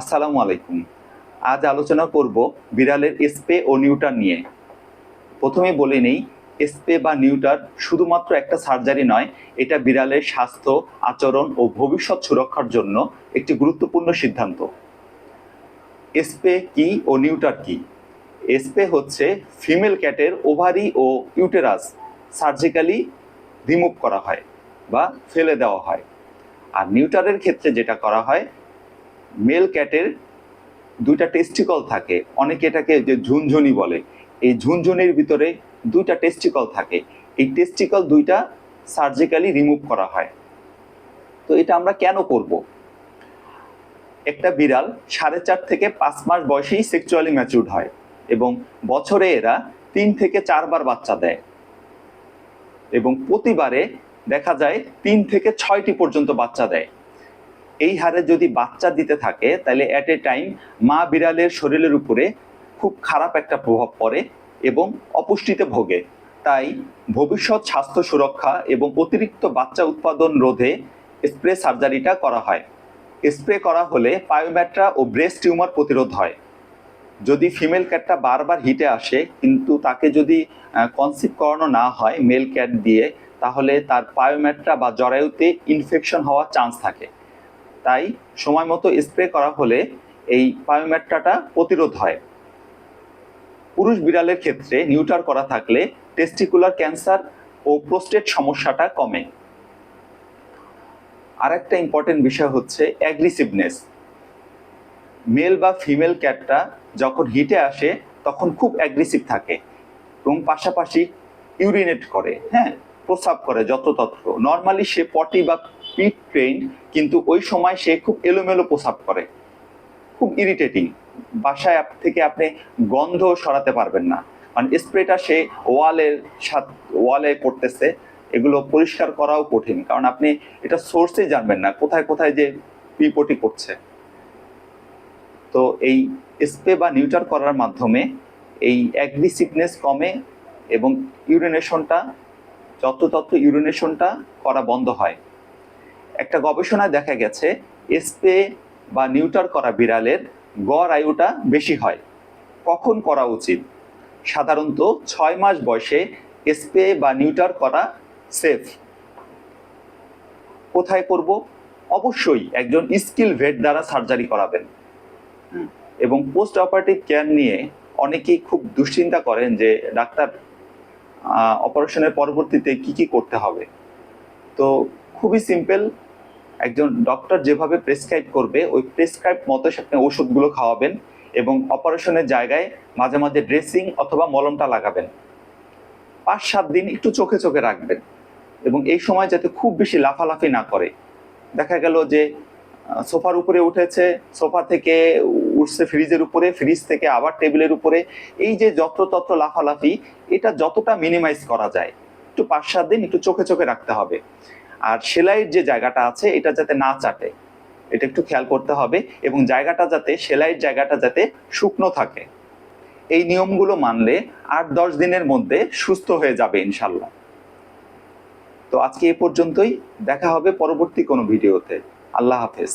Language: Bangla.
আসসালামু আলাইকুম। আজ আলোচনা করব বিড়ালের স্পে ও নিউটার নিয়ে। প্রথমে বলে নেই স্পে বা নিউটার শুধুমাত্র একটা সার্জারি নয়, এটা বিড়ালের স্বাস্থ্য, আচরণ ও ভবিষ্যৎ সুরক্ষার জন্য একটি গুরুত্বপূর্ণ সিদ্ধান্ত। স্পে কি ও নিউটার কি? স্পে হচ্ছে ফিমেল ক্যাটের ওভারি ও ইউটেরাস সার্জিক্যালি রিমুভ করা হয় বা ফেলে দেওয়া হয়। আর নিউটারের ক্ষেত্রে যেটা করা হয় মেল ক্যাটের দুইটা টেস্টিকল থাকে। অনেকে এটাকে যে ঝুনঝুনি বলে। এই ঝুনঝুনির ভিতরে দুইটা টেস্টিকল থাকে। এই টেস্টিকল দুইটা সার্জিক্যালি রিমুভ করা হয়। তো এটা আমরা কেন করব? একটা বিড়াল সাড়ে চার থেকে পাঁচ মাস বয়সেই সেক্সুয়ালি ম্যাচিউরড হয় এবং বছরে এরা তিন থেকে চারবার বাচ্চা দেয়। এবং প্রতিবারে দেখা যায় তিন থেকে ছয়টি পর্যন্ত বাচ্চা দেয়। এই হারে যদি বাচ্চা দিতে থাকে, তাহলে অ্যাট এ টাইম মা বিড়ালের শরীরের উপরে খুব খারাপ একটা প্রভাব পড়ে এবং অপুষ্টিতে ভোগে। তাই ভবিষ্যৎ স্বাস্থ্য সুরক্ষা এবং অতিরিক্ত বাচ্চা উৎপাদন রোধে স্প্রে সার্জারিটা করা হয়। স্প্রে করা হলে পায়োম্যাট্রা ও ব্রেস্ট টিউমার প্রতিরোধ হয়। যদি ফিমেল ক্যাটটা বারবার হিটে আসে, কিন্তু তাকে যদি কনসিভ করানো না হয় মেল ক্যাট দিয়ে, তাহলে তার পায়োম্যাট্রা বা জরায়ুতে ইনফেকশন হওয়ার চান্স থাকে। তাই সময় মতো স্প্রে করা হলে এই পায়োম্যাট্রাটা প্রতিরোধ হয়। পুরুষ বিড়ালের ক্ষেত্রে নিউটার করা থাকলে টেস্টিকুলার ক্যান্সার ও প্রোস্টেট সমস্যাটা কমে। আর একটা ইম্পর্টেন্ট বিষয় হচ্ছে অ্যাগ্রিসিভনেস মেল বা ফিমেল ক্যাটটা যখন হিটে আসে, তখন খুব অ্যাগ্রেসিভ থাকে এবং পাশাপাশি ইউরিনেট করে হ্যাঁ প্রস্রাব করে যত্রতত্র। নর্মালি সে পটি বা পিট ট্রেন্ড কিন্তু ওই সময় সে খুব এলোমেলো প্রসাব করে খুব ইরিটেটিং বাসায় থেকে আপনি গন্ধ সরাতে পারবেন না। মানে স্প্রেটা সে ওয়ালের সাথে ওয়ালে করতেছে এগুলো পরিষ্কার করাও কঠিন। কারণ আপনি এটা সোর্সেই জানবেন না। কোথায় কোথায় যে পিপটি করছে তো এই স্প্রে বা নিউটার করার মাধ্যমে এই অ্যাগ্রিসিভনেস কমে এবং ইউরিনেশনটা যত্রতত্র ইউরিনেশনটা করা বন্ধ হয়। একটা গবেষণায় দেখা গেছে স্প্রে বা নিউটার করা বিড়ালের গড় আয়ুটা বেশি হয়। কখন করা উচিত? সাধারণত ছয় মাস বয়সে স্প্রে বা নিউটার করা সেফ। কোথায় করব? অবশ্যই একজন স্কিল ভেট দ্বারা সার্জারি করাবেন। এবং পোস্ট অপারেটিভ কেয়ার নিয়ে অনেকেই খুব দুশ্চিন্তা করেন যে ডাক্তার অপারেশনের পরবর্তীতে কি কি করতে হবে? তো খুবই সিম্পল একজন ডক্টর যেভাবে প্রেসক্রাইব করবে, ওই প্রেসক্রাইব মতো আপনি ওষুধগুলো খাওয়াবেন এবং অপারেশনের জায়গায় মাঝে মাঝে ড্রেসিং অথবা মলমটা লাগাবেন। পাঁচ সাত দিন একটু চোখে চোখে রাখবেন এবং এই সময় যাতে খুব বেশি লাফালাফি না করে। দেখা গেল যে সোফার উপরে উঠেছে, সোফা থেকে উঠছে ফ্রিজের উপরে, ফ্রিজ থেকে আবার টেবিলের উপরে। এই যে যত্রতত্র লাফালাফি, এটা যতটা মিনিমাইজ করা যায়। একটু পাঁচ সাত দিন একটু চোখে চোখে রাখতে হবে। আর সেলাইয়ের যে জায়গাটা আছে, এটা যাতে না চাটে, এটা একটু খেয়াল করতে হবে এবং জায়গাটা যাতে সেলাইয়ের জায়গাটা যাতে শুকনো থাকে। এই নিয়মগুলো মানলে আট দশ দিনের মধ্যে সুস্থ হয়ে যাবে ইনশাল্লাহ তো আজকে এ পর্যন্তই। দেখা হবে পরবর্তী কোনো ভিডিওতে। আল্লাহ হাফেজ।